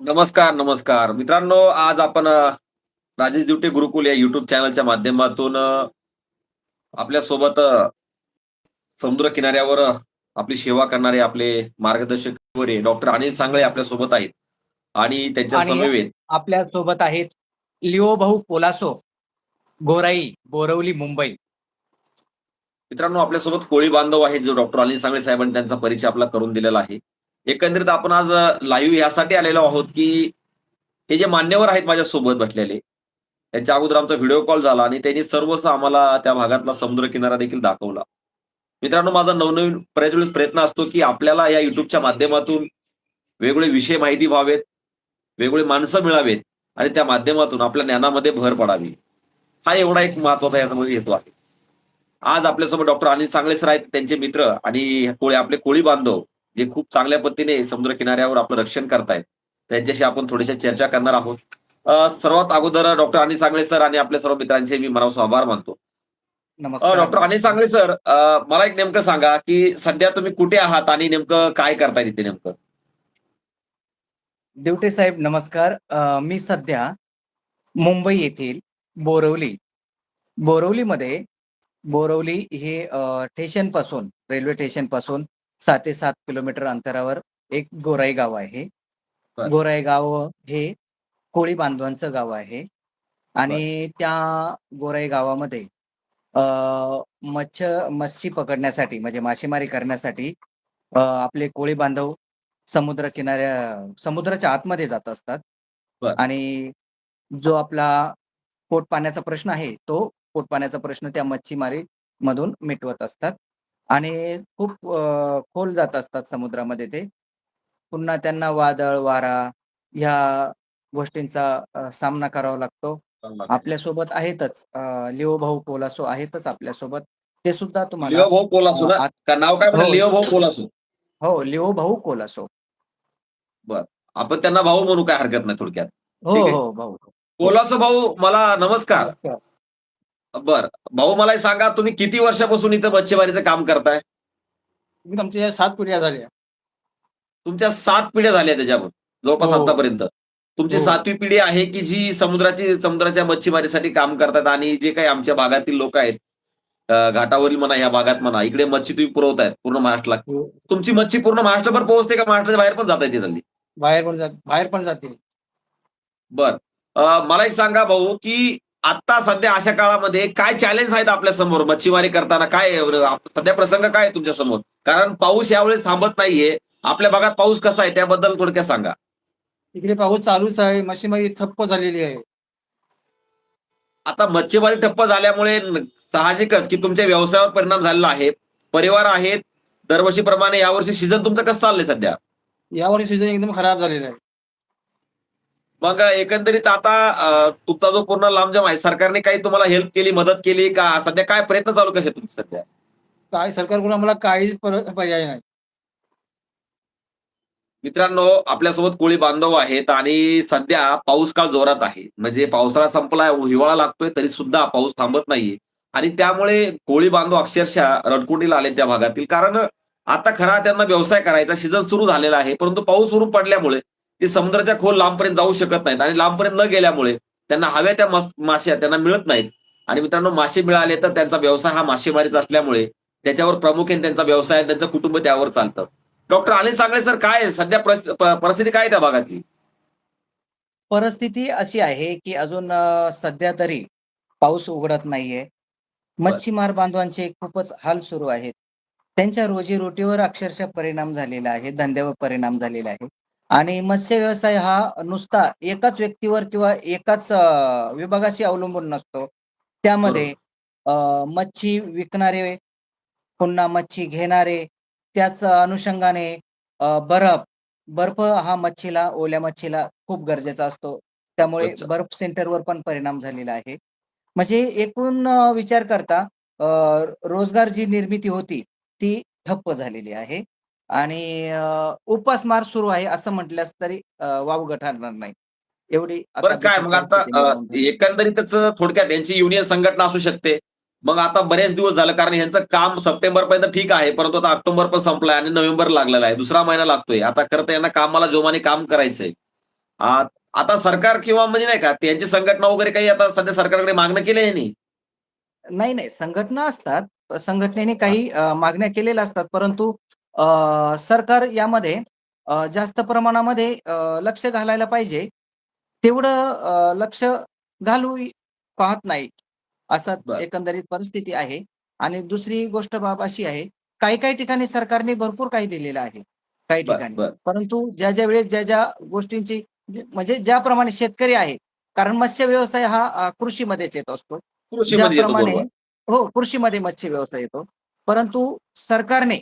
नमस्कार, नमस्कार. मित्रांनो, आज आपण राजेश दिवटे गुरुकुल या YouTube चॅनलच्या माध्यमातून अ, आपल्यासोबत अ, समुद्र किनाऱ्यावर आपली सेवा करणारे आपले मार्गदर्शक डॉक्टर अनिल सांगळे आपल्यासोबत आहेत आणि त्यांच्या समवेत आपल्यासोबत आहेत लिओ भाऊ पोलासो, गोराई, बोरवली, मुंबई. मित्रांनो, आपल्यासोबत कोळी बांधव आहेत, जो डॉक्टर अनिल सांगळे साहेबांनी त्यांचा परिचय आपला करून दिलेला आहे. एकंदरीत आपण आज लाईव्ह यासाठी आलेलो आहोत, की हे जे मान्यवर आहेत माझ्या सोबत बसलेले, त्यांच्या अगोदर आमचा व्हिडिओ कॉल झाला आणि त्यांनी सर्वच आम्हाला त्या भागातला समुद्र किनारा देखील दाखवला. मित्रांनो, माझा नवनवीन बऱ्याच वेळेस प्रयत्न असतो, की आपल्याला या युट्यूबच्या माध्यमातून वेगवेगळे विषय माहिती व्हावेत, वेगवेगळे माणसं मिळावेत आणि त्या माध्यमातून आपल्या ज्ञानामध्ये भर पडावी. हा एवढा एक महत्त्वाचा याच्यामध्ये हेतू आहे. आज आपल्यासोबत डॉक्टर अनिल सांगळे सर आहेत, त्यांचे मित्र आणि कोळी आपले कोळी बांधव, जे खूप चांगल्या पद्धतीने समुद्र किनाऱ्यावर आपलं रक्षण करतायत. त्यांच्याशी आपण थोडीशी चर्चा करणार आहोत. सर्वात अगोदर डॉक्टर अनिल सांगळे सर आणि आपल्या सर्व मित्रांचे मी मनापासून आभार मानतो. डॉक्टर अनिल. सांगळे सर, मला एक नेमकं सांगा, की सध्या तुम्ही कुठे आहात आणि नेमकं काय करताय तिथे नेमकं? दिवटे साहेब नमस्कार. मी सध्या मुंबई येथील बोरवली, बोरवलीमध्ये बोरवली हे अ, स्टेशनपासून रेल्वे स्टेशनपासून 6 ते 7 किलोमीटर अंतरावर एक गोराई गाव आहे. गोराई गाव हे कोळी बांधवांचं गाव आहे. आणि त्या गोराई गावामध्ये अ, मच्छ मच्छी पकडण्यासाठी म्हणजे मासेमारी करण्यासाठी आपले कोळी बांधव समुद्र किनाऱ्या समुद्राच्या आतमध्ये जात असतात. आणि जो आपला पोटपाण्याचा प्रश्न आहे, तो पोटपाण्याचा प्रश्न त्या मच्छीमारीमधून मिटवत असतात आणि खूप खोल जात असतात समुद्रामध्ये ते. पुन्हा त्यांना वादळ, वारा ह्या गोष्टींचा सामना करावा लागतो. आपल्यासोबत आहेतच अ, लिओ भाऊ पोलासो आहेतच आपल्यासोबत. ते सुद्धा तुम्हाला लिओ भाऊ कोलासू का नाव काय हो? लिओ भाऊ कोलासू. हो, लिओ भाऊ कोलासो. बरं. आपण त्यांना भाऊ म्हणू काही हरकत नाही थोडक्यात. हो. हो, भाऊ. कोलासो भाऊ मला नमस्कार. बरं. भाऊ मला हे सांगा, तुम्ही किती वर्षापासून इथं मच्छीमारीचं काम करताय? एकदम आमच्या 7 पिढ्या झाल्या. तुमच्या 7 पिढ्या झाल्या त्याच्यावर जवळपास हो. आतापर्यंत. तुमची हो. 7वी पिढी आहे, की जी समुद्राची समुद्राच्या मच्छीमारीसाठी काम करतात आणि जे काही आमच्या भागातील लोकं आहेत, अ, घाटावरील म्हणा, ह्या भागात म्हणा, इकडे मच्छी तुम्ही पुरवताय पूर्ण महाराष्ट्राला. हो. तुमची मच्छी पूर्ण महाराष्ट्रभर पोहोचते का महाराष्ट्राच्या बाहेर पण जाता येते? बाहेर पण जात बाहेर पण जाते. बरं. अ, मला एक सांगा भाऊ, की आता सध्या अशा काळामध्ये काय चॅलेंज आहेत आपल्यासमोर मच्छीमारी करताना? काय सध्या प्रसंग काय आहे तुमच्यासमोर? कारण पाऊस यावेळेस थांबत नाहीये. आपल्या भागात पाऊस कसा आहे त्याबद्दल थोडक्यात सांगा. इकडे पाऊस चालूच आहे. मच्छीमारी ठप्प झालेली आहे. आता मच्छीमारी ठप्प झाल्यामुळे साहजिकच, की तुमच्या व्यवसायावर परिणाम झालेला आहे. परिवार आहेत. दरवर्षीप्रमाणे यावर्षी सीझन तुमचं कसं चाललंय सध्या? यावर्षी सीझन एकदम खराब झालेला आहे. मग एकंदरीत आता तुमचा जो पूर्ण लांबजम आहे, सरकारने काही तुम्हाला हेल्प केली, मदत केली का? सध्या काय प्रयत्न चालू कसे तुमचे सध्या? काय सरकारकडून आम्हाला काहीच पर पर्याय नाही. मित्रांनो, आपल्यासोबत कोळी बांधव आहेत आणि सध्या पाऊस काळ जोरात आहे. म्हणजे पावसाळा संपलाय, हिवाळा लागतोय तरी सुद्धा पाऊस थांबत नाहीये आणि त्यामुळे कोळी बांधव अक्षरशः रडकुंडीला आले त्या भागातील. कारण आता खरा त्यांना व्यवसाय करायचा सीझन सुरू झालेला आहे. परंतु पाऊस सुरू पडल्यामुळे ते समुद्राच्या खोल लांबपर्यंत जाऊ शकत नाहीत आणि लांबपर्यंत न गेल्यामुळे त्यांना हव्या त्या मस माश्या त्यांना मिळत नाहीत आणि मित्रांनो मासे मिळाले तर त्यांचा व्यवसाय हा मासेमारीचा असल्यामुळे त्याच्यावर प्रामुख्याने त्यांचा व्यवसाय त्यांचं कुटुंब त्यावर चालतं. डॉक्टर अनिल सांगळे सर काय सध्या परिस्थिती काय त्या भागातली? परिस्थिती अशी आहे, की अजून सध्या तरी पाऊस उघडत नाहीये. मच्छीमार बांधवांचे खूपच हाल सुरू आहेत. त्यांच्या रोजीरोटीवर अक्षरशः परिणाम झालेला आहे, धंद्यावर परिणाम झालेला आहे आणि मत्स्य व्यवसाय हा नुसता एकाच व्यक्तीवर किंवा एकाच विभागाशी अवलंबून नसतो. त्यामध्ये मच्छी विकणारे, पुन्हा मच्छी घेणारे, त्याच अनुषंगाने बर्फ, बर्फ हा मच्छीला, ओल्या मच्छीला खूप गरजेचा असतो. त्यामुळे. बर्फ सेंटरवर पण परिणाम झालेला आहे. म्हणजे एकूण विचार करता रोजगार जी निर्मिती होती, ती ठप्प झालेली आहे आणि उपासमार सुरू आहे असं म्हटल्यास तरी वावगं ठरणार नाही. एवढी काय मग आता. एकंदरीतच थोडक्यात यांची युनियन संघटना असू शकते. मग आता बरेच दिवस झालं कारण ह्यांचं काम सप्टेंबरपर्यंत ठीक आहे, परंतु आता ऑक्टोबर पण संपलाय आणि नोव्हेंबर लागलेला आहे. दुसरा महिना लागतोय. आता खरं तर यांना कामाला जोमाने काम करायचंय. आता सरकार किंवा म्हणजे नाही का त्यांची संघटना वगैरे काही आता सध्या सरकारकडे मागणं केलं आहे नाही नाही नाही संघटना असतात संघटनेने काही मागण्या केलेल्या असतात परंतु सरकार यामध्ये जास्त प्रमाणामध्ये लक्ष घालायला पाहिजे. तेवढं लक्ष घालू पाहत नाही असं. एकंदरीत परिस्थिती आहे. आणि दुसरी गोष्ट बाब अशी आहे काही काही ठिकाणी सरकारने भरपूर काही दिलेलं आहे काही ठिकाणी. परंतु ज्या ज्या वेळेस ज्या ज्या गोष्टींची म्हणजे ज्याप्रमाणे शेतकरी आहे कारण मत्स्य व्यवसाय हा कृषीमध्येच येत असतो. ज्याप्रमाणे हो कृषीमध्ये मत्स्य व्यवसाय येतो. परंतु सरकारने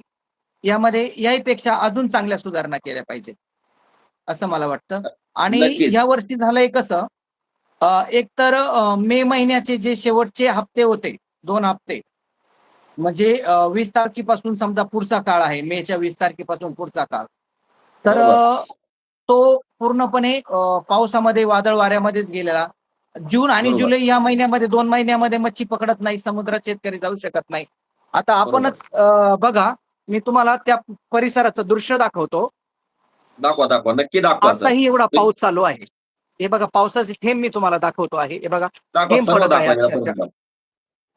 यामध्ये याहीपेक्षा अजून चांगल्या सुधारणा केल्या पाहिजेत असं मला वाटतं. आणि. या वर्षी झालंय कसं एक तर मे महिन्याचे जे शेवटचे हप्ते होते दोन हप्ते म्हणजे वीस तारखेपासून समजा पुढचा काळ आहे मेच्या वीस तारखेपासून पुढचा काळ तर तो पूर्णपणे पावसामध्ये वादळ वाऱ्यामध्येच गेलेला. जून आणि. जुलै या महिन्यामध्ये दोन महिन्यामध्ये मच्छी पकडत नाही समुद्रात शेतकरी जाऊ शकत नाही. आता आपणच बघा मी तुम्हाला त्या परिसराचं दृश्य दाखवतो. दाखवा दाखवा. नक्की दाखवा आताही एवढा पाऊस चालू आहे. हे बघा पावसाचे थेंब मी तुम्हाला दाखवतो आहे. हे बघा थेंब पडत आहे.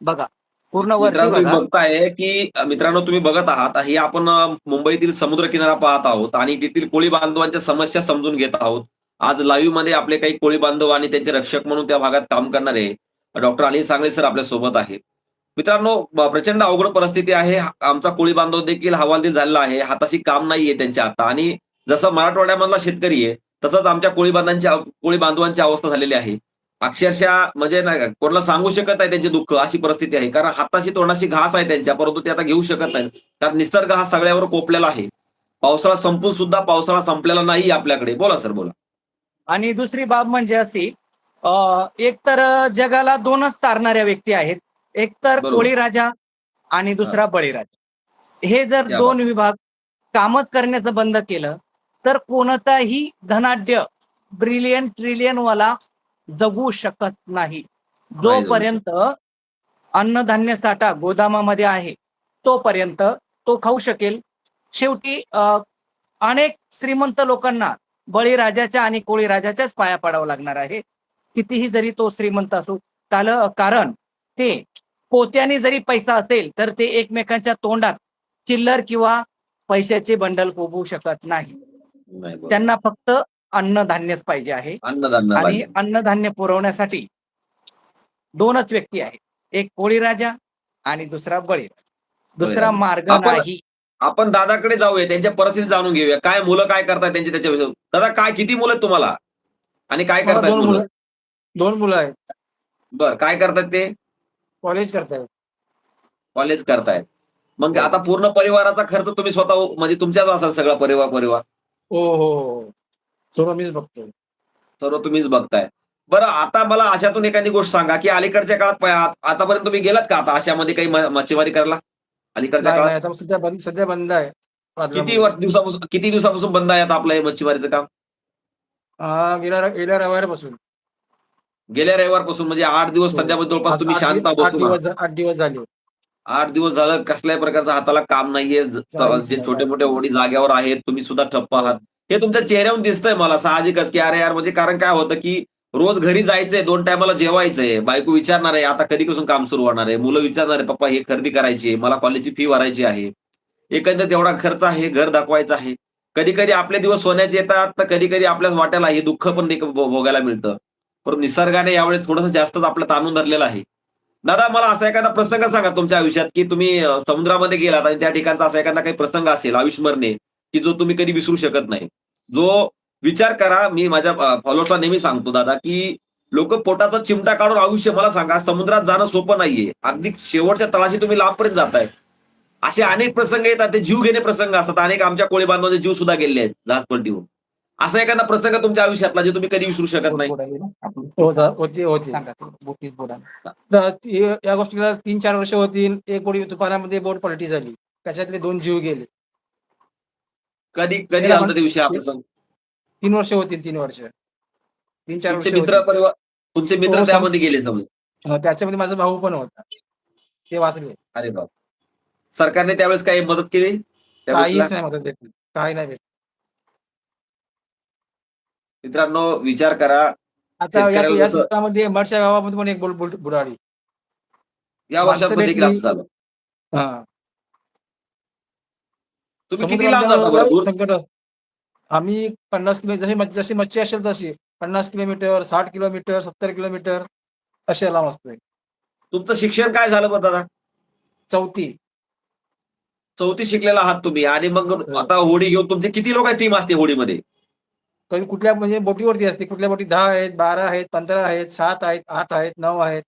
बघा. पूर्ण बघताय की मित्रांनो तुम्ही बघत आहात ही आपण मुंबईतील समुद्र किनारा पाहत आहोत आणि तेथील कोळी बांधवांच्या समस्या समजून घेत आहोत. आज लाईव्हमध्ये आपले काही कोळी बांधव आणि त्यांचे रक्षक म्हणून त्या भागात काम करणारे डॉक्टर अनिल सांगळे सर आपल्यासोबत आहेत. मित्रांनो प्रचंड अवघड परिस्थिती आहे. आमचा कोळी बांधव देखील हवालदिल झालेला आहे. हाताशी काम नाहीये त्यांच्या आता. आणि जसं मराठवाड्यामधला शेतकरी आहे तसंच आमच्या कोळी बांधांच्या कोळी बांधवांची अवस्था झालेली आहे. अक्षरशः म्हणजे नाही का, कोणाला सांगू शकत नाही त्यांचे दुःख अशी परिस्थिती आहे. कारण हाताशी तोंडाशी घास आहे त्यांच्या परंतु ते आता घेऊ शकत नाही कारण निसर्ग हा सगळ्यावर कोपलेला आहे. पावसाळा संपून सुद्धा पावसाळा संपलेला नाही आपल्याकडे. बोला सर बोला. आणि दुसरी बाब म्हणजे अशी एक तर जगाला दोनच तारणाऱ्या व्यक्ती आहेत. एक तर. कोळी राजा आणि दुसरा बळीराजा. हे जर दोन विभाग कामच करण्याचं बंद केलं तर कोणताही धनाढ्य ब्रिलियन ट्रिलियन वाला जगू शकत नाही. जोपर्यंत अन्नधान्य साठा गोदामामध्ये आहे तोपर्यंत तो खाऊ शकेल. शेवटी अ, अनेक श्रीमंत लोकांना बळीराजाच्या आणि कोळी राजाच्याच पाया पडावं लागणार आहे. कितीही जरी तो श्रीमंत असो काल कारण ते पोत्याने जरी पैसा असेल तर ते एकमेकांच्या तोंडात चिल्लर किंवा पैशाचे बंडल कोबू शकत नाही. त्यांना फक्त अन्नधान्यच पाहिजे आहे. अन्नधान्य आणि. अन्नधान्य पुरवण्यासाठी दोनच व्यक्ती आहेत. एक कोळी राजा आणि दुसरा बळीराजा दुसरा. मार्ग आपण- नाही. आपण दादाकडे जाऊया त्यांच्या परिस्थिती जाणून घेऊया. काय मुलं काय करतात त्यांचे त्याच्या दादा काय किती मुलं आहेत तुम्हाला? आणि काय करतात दोन मुलं आहेत. बर काय करतात ते? कॉलेज करतायत कॉलेज करतायत मग हो. आता पूर्ण परिवाराचा खर्च तुम्ही स्वतः म्हणजे तुमच्याच असाल सगळा परिवार परिवार? हो हो हो सर्व मीच बघतोय. सर्व तुम्हीच बघताय. बरं आता मला अशातून एखादी गोष्ट सांगा की अलीकडच्या काळात आतापर्यंत तुम्ही गेलात का आता अशामध्ये काही मच्छीमारी करायला? अलीकडच्या काळात? सध्या बंद सध्या बंद आहे. किती वर्ष दिवसापासून किती दिवसापासून बंद आहे आता आपलं हे मच्छीमारीचं काम? हा, गेल्या गेल्या रविवारपासून. गेल्या रविवारपासून म्हणजे आठ दिवस हो. सध्या जवळपास तुम्ही शांत आठ बसून. दिवस आठ दिवस झाले आठ दिवस झालं कसल्याही प्रकारचं हाताला काम नाहीये. ज- छोटे मोठे ओढी जाग्यावर आहेत तुम्ही सुद्धा ठप्प आहात. हे तुमच्या चेहऱ्यावरून दिसतंय मला साहजिकच की अरे यार म्हणजे कारण काय होतं की रोज घरी जायचंय दोन टायमाला जेवायचंय बायको विचारणार आहे आता कधीपासून काम सुरू होणार आहे? मुलं विचारणार आहे पप्पा हे खरेदी करायची आहे मला कॉलेजची फी भरायची आहे. एकंदर तेवढा खर्च आहे घर दाखवायचं आहे. कधी कधी आपले दिवस सोन्याचे येतात तर कधी कधी आपल्याच वाट्याला हे दुःख पण भोगायला मिळतं. परंतु निसर्गाने यावेळेस थोडस जास्तच आपलं ताणून धरलेलं आहे. दादा मला असा एखादा प्रसंग सांगा तुमच्या आयुष्यात की तुम्ही समुद्रामध्ये गेलात आणि त्या ठिकाणचा असा एखादा काही प्रसंग असेल आयुष्यभरने की जो तुम्ही कधी विसरू शकत नाही. जो विचार करा मी माझ्या फॉलोअर्सला नेहमी सांगतो दादा की लोक पोटाचा चिमटा काढून आयुष्य मला सांगा समुद्रात जाणं सोपं नाहीये. अगदी शेवटच्या तळाशी तुम्ही लांबपर्यंत जाताय. असे अनेक प्रसंग येतात ते जीव घेणे प्रसंग असतात. अनेक आमच्या कोळी बांधवांचे जीव सुद्धा गेले आहेत जहाजपट्टीहून असा एखादा प्रसंग तुमच्या आयुष्यातला जे तुम्ही कधी विसरू शकत नाही. होता होती. तर ती- या गोष्टीला तीन चार वर्ष होती एक गोडी तुफानामध्ये बोट पलटी झाली. त्याच्यातले दोन जीव गेले. कधी कधी दिवशी हा प्रसंग तीन वर्ष होती तीन वर्ष. तीन चार वर्ष तुमचे मित्र होती. परिवार तुमचे मित्र हो, त्यामध्ये गेले समजा. अं, त्याच्यामध्ये माझा भाऊ पण होता. ते वाचले. अरे बाप. सरकारने त्यावेळेस काही मदत केली? त्या काहीच गोष्टीला? नाही मदत भेटली. काही नाही भेटली. मित्रांनो विचार करा. आता या शेतकऱ्याला या जसं- चित्रामध्ये मडच्या गावामध्ये पण एक बुल- बुल- बुराडी या वर्षात पण देखील असं. झालं. हा. तुम्ही किती लांब जाता बरं? दूर? संकट असतं. आम्ही पन्नास किलो जशी मच्छी- जशी मच्छी असेल तशी. पन्नास किलोमीटर साठ किलोमीटर सत्तर किलोमीटर असे लांब असतोय. तुमचं शिक्षण काय झालं बरं दादा? चौथी. चौथी शिकलेला आहात तुम्ही. आणि मग हो. आता होडी घेऊन तुमची किती लोक टीम असते होडीमध्ये. कधी कुठल्या म्हणजे बोटीवरती असते. कुठल्या बोटी दहा आहेत बारा आहेत पंधरा आहेत सात आहेत आठ आहेत नऊ आहेत.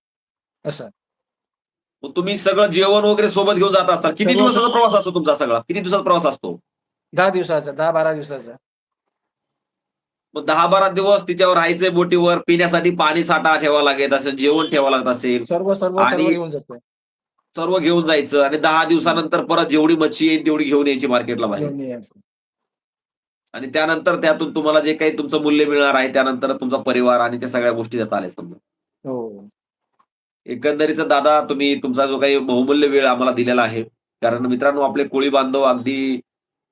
असं. मग तुम्ही सगळं जेवण वगैरे सोबत घेऊन जात असतात किती सगळं- दिवसाचा प्रवास असतो तुमचा सगळा? किती दिवसाचा प्रवास असतो? दहा दिवसाचा दहा बारा दिवसाचा. मग दहा बारा दिवस तिच्यावर राहायचंय बोटीवर पिण्यासाठी पाणी साठा ठेवा लागेल असेल जेवण ठेवावं लागत असेल. सर्व सर्व सर्व आणि- घेऊन जातो. सर्व घेऊन जायचं आणि दहा दिवसानंतर परत जेवढी मच्छी येईल तेवढी घेऊन यायची मार्केटला बाहेर. घेऊन यायचं. आणि त्यानंतर त्यातून तुम्हाला जे काही तुमचं मूल्य मिळणार आहे त्यानंतर तुमचा परिवार आणि त्या सगळ्या गोष्टी त्यात आल्या समजा. हो. एकंदरीत दादा तुम्ही तुमचा जो काही बहुमूल्य वेळ आम्हाला दिलेला आहे कारण मित्रांनो आपले कोळी बांधव अगदी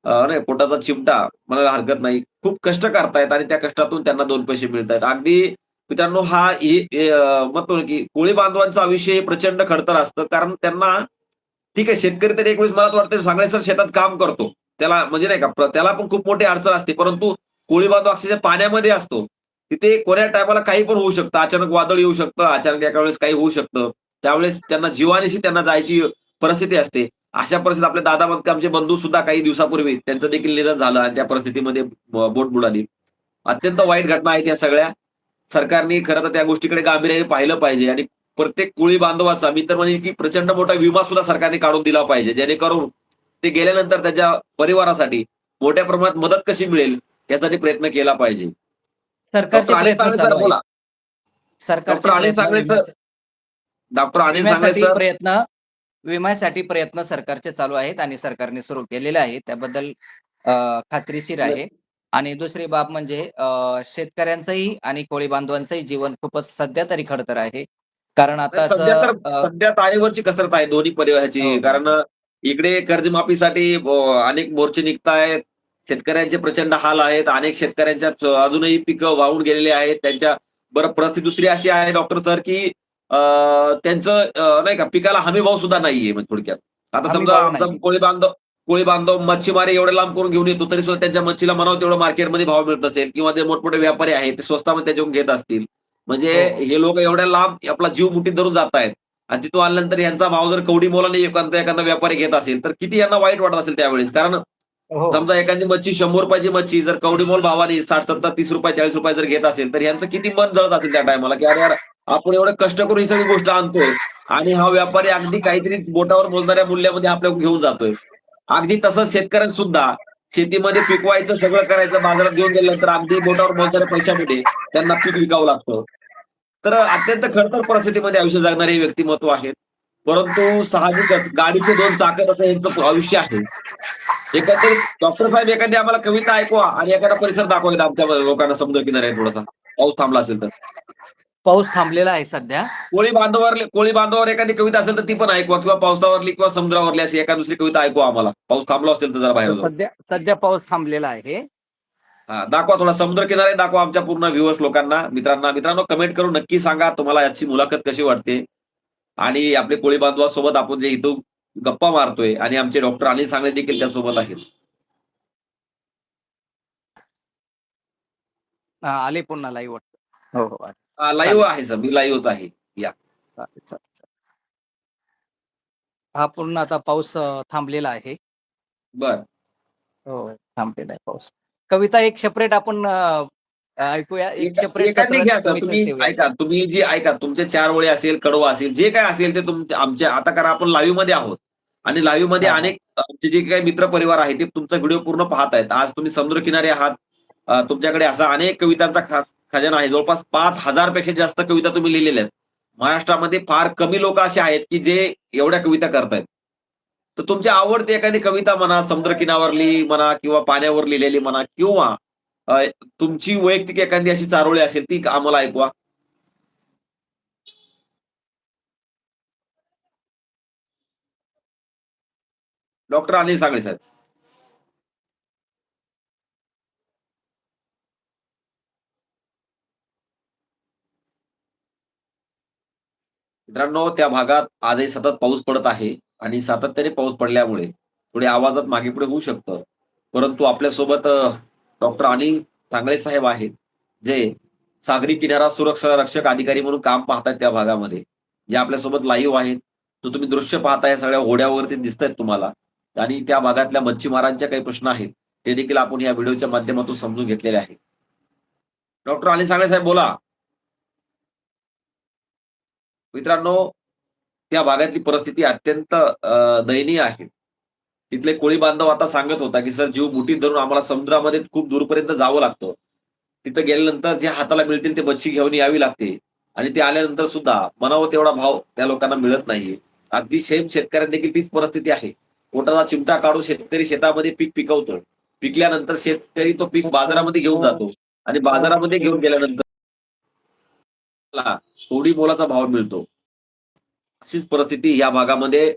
नाही पोटाचा चिमटा म्हणायला हरकत नाही. खूप कष्ट करतायत आणि त्या कष्टातून त्यांना दोन पैसे मिळत आहेत अगदी मित्रांनो हा म्हणतो की कोळी बांधवांचं आयुष्य हे प्रचंड खडतर असतं कारण त्यांना ठीक आहे शेतकरी तरी एक वेळेस मला वाटतं सांगायचं सर शेतात काम करतो. त्याला म्हणजे नाही का त्याला पण खूप मोठी अडचण असते. परंतु कोळी बांधव अक्षरशः पाण्यामध्ये असतो. तिथे कोण्या टायमाला काही पण होऊ शकतं. अचानक वादळ येऊ शकतं. अचानक एका वेळेस काही होऊ शकतं. त्यावेळेस त्यांना जीवानेशी त्यांना जायची परिस्थिती असते. अशा परिस्थितीत आपल्या दादा म्हणते आमचे बंधू सुद्धा काही दिवसापूर्वी त्यांचं देखील निधन झालं आणि त्या परिस्थितीमध्ये बोट बुडाली. अत्यंत वाईट घटना आहेत या सगळ्या. सरकारने खरं तर त्या गोष्टीकडे गांभीर्याने पाहिलं पाहिजे. आणि प्रत्येक कोळी बांधवाचा मी तर म्हणजे की प्रचंड मोठा विमा सुद्धा सरकारने काढून दिला पाहिजे. जेणेकरून ते गेल्यानंतर त्याच्या परिवारासाठी मोठ्या प्रमाणात मदत कशी मिळेल यासाठी प्रयत्न केला पाहिजे. Doctor Anil sir. बोला. डॉक्टर अनिल प्रयत्न सांगळे सर विम्यास- डॉक्टर अनिल सांगळे विम्यासाठी सर. प्रयत्न विम्यासाठी प्रयत्न सरकारचे चालू आहेत आणि सरकारने सुरू केलेले आहेत. त्याबद्दल खात्रीशीर आहे. आणि दुसरी बाब म्हणजे शेतकऱ्यांचंही आणि कोळी बांधवांचंही जीवन खूपच सध्या तरी खडतर आहे. कारण आता सध्या तर सध्या तारेवरची कसरत आहे दोन्ही परिवाराची. हो. कारण इकडे कर्जमाफीसाठी अनेक मोर्चे निघतायत. शेतकऱ्यांचे प्रचंड हाल आहेत. अनेक शेतकऱ्यांच्या अजूनही पिकं वाहून गेलेले आहेत. त्यांच्या बरं परिस्थिती दुसरी अशी आहे डॉक्टर सर की अं, त्यांचं नाही का पिकाला हमी भाव सुद्धा नाहीये म्हणजे थोडक्यात. आता समजा आमचा. कोळी बांधव कोळी बांधव मच्छीमारी एवढे लांब करून घेऊन येतो तरी सुद्धा त्यांच्या मच्छीला म्हणावं तेवढं मार्केटमध्ये भाव मिळत असेल किंवा ते मोठमोठे व्यापारी आहेत ते स्वस्तामध्ये त्याच्याकडून घेत असतील. म्हणजे हो. हे लोक एवढ्या लांब आपला जीव मुठीत धरून जात आहेत आणि तिथून आल्यानंतर यांचा भाव जर कवडी मोलाने एखादा एखादा व्यापारी घेत असेल तर किती यांना वाईट वाटत असेल त्यावेळेस? कारण हो. समजा एखादी मच्छी शंभर रुपयाची मच्छी जर कवडी मोल भावाने साठ सत्तर तीस रुपये चाळीस रुपये जर घेत असेल तर यांचं किती मन जळत असेल त्या टायमाला की अरे यार आपण एवढं कष्ट करून ही सगळी गोष्ट आणतोय आणि हा व्यापारी अगदी काहीतरी बोटावर मोजणाऱ्या मूल्यामध्ये आपल्याकडून घेऊन जातोय. अगदी तसंच शेतकऱ्यांना सुद्धा शेतीमध्ये पिकवायचं सगळं करायचं बाजारात घेऊन गेल्यानंतर अगदी बोटावर मोजणाऱ्या पैशामध्ये त्यांना पीक विकावं लागतं. तर अत्यंत खडतर परिस्थितीमध्ये आयुष्य जगणारे हे व्यक्तिमत्व आहेत. परंतु साहजिकच गाडीचे दोन चाकं असं यांचं आयुष्य आहे. एकंदरीत डॉक्टर साहेब एखादी आम्हाला कविता ऐकवा आणि एखादा परिसर दाखवा आमच्या लोकांना समुद्र किनारे थोडासा. पाऊस थांबला असेल तर. पाऊस थांबलेला आहे सध्या. कोळी बांधवावर कोळी बांधवावर एखादी कविता असेल तर ती पण ऐकवा किंवा पावसावरली किंवा समुद्रावरली अशी एखादी दुसरी कविता ऐकवा आम्हाला. पाऊस थांबला असेल तर जरा बाहेर सध्या सध्या पाऊस थांबलेला आहे. दाखवा थोडा समुद्र किनारे दाखवा आमच्या पूर्ण व्ह्युअर्स लोकांना. मित्रांना मित्रांनो कमेंट करून नक्की सांगा तुम्हाला याची मुलाखत कशी वाटते. आणि आपले कोळी बांधवासोबत आपण जे इथून गप्पा मारतोय आणि आमचे डॉक्टर अनिल सांगळे देखील त्यासोबत आहेत. हा, आले पुन्हा लाईव्ह वाटतं. हो. हो. लाईव्ह आहे सर मी लाईव्हच आहे. चालेल. हा पूर्ण आता पाऊस थांबलेला आहे. बर. हो थांबलेला आहे पाऊस. कविता एक सेपरेट आपण ऐकूया. एक सेपरेट तुम्ही ऐका तुम्ही जे ऐका तुमचे चार वळे असेल कडवा असेल जे काय असेल ते तुमच्या आमच्या आता कारण आपण लाईव्हमध्ये आहोत. आणि लाईव्हमध्ये. अनेक आमचे जे काही मित्र परिवार आहे ते तुमचा व्हिडिओ पूर्ण पाहत आहेत. आज तुम्ही समुद्र किनारे आहात. तुमच्याकडे असा अनेक कवितांचा खा- खजाना आहे. जवळपास पाच हजारपेक्षा जास्त कविता तुम्ही लिहिलेल्या आहेत. महाराष्ट्रामध्ये फार कमी लोक असे आहेत की जे एवढ्या कविता करतायत. तर तुमची आवडती एखादी कविता म्हणा समुद्रकिनावरली म्हणा किंवा पाण्यावर लिहिलेली म्हणा किंवा तुमची वैयक्तिक एखादी अशी चारोळी असेल ती आम्हाला ऐकवा. डॉक्टर अनिल सांगळे साहेब. मित्रांनो त्या भागात आजही सतत पाऊस पडत आहे. आणि सातत्याने पाऊस पडल्यामुळे थोडे आवाजात मागे पुढे होऊ शकतं. परंतु आपल्यासोबत डॉक्टर अनिल सांगळे साहेब आहेत जे सागरी किनारा सुरक्षा रक्षक अधिकारी म्हणून काम पाहतात त्या भागामध्ये. जे आपल्यासोबत लाईव्ह आहेत. जो तुम्ही दृश्य पाहताय सगळ्या होड्यावरती दिसत आहेत तुम्हाला. आणि त्या भागातल्या मच्छीमारांच्या काही प्रश्न आहेत ते देखील आपण या व्हिडिओच्या माध्यमातून समजून घेतलेले आहे डॉक्टर अनिल सांगळे साहेब बोला. मित्रांनो त्या भागातली परिस्थिती अत्यंत दयनीय आहे. तिथले कोळी बांधव आता सांगत होता की सर जीव मुठीत धरून आम्हाला समुद्रामध्ये खूप दूरपर्यंत जावं लागतं. तिथं गेल्यानंतर जे हाताला मिळतील ते मच्छी घेऊन यावी लागते. आणि ते आल्यानंतर सुद्धा मनावर तेवढा भाव त्या लोकांना मिळत नाही अगदी शेम शेतकऱ्यांना देखील तीच परिस्थिती आहे. पोटाचा चिमटा काढून शेतकरी शेतामध्ये पीक पिकवतो. पिकल्यानंतर शेतकरी तो पीक बाजारामध्ये घेऊन जातो. आणि बाजारामध्ये घेऊन गेल्यानंतर थोडी मोलाचा भाव मिळतो. अशीच परिस्थिती या भागामध्ये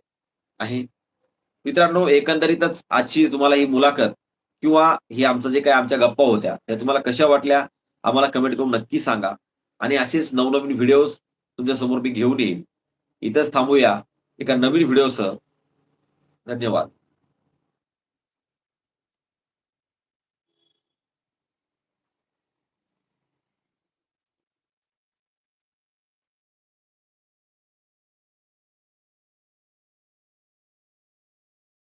आहे. मित्रांनो एकंदरीतच आजची तुम्हाला ही मुलाखत किंवा ही आमचं जे काही आमच्या गप्पा होत्या त्या तुम्हाला कशा वाटल्या आम्हाला कमेंट करून नक्की सांगा. आणि असेच नवनवीन व्हिडिओज तुमच्यासमोर मी घेऊन येईन. इथंच थांबूया. एका नवीन व्हिडिओसह धन्यवाद.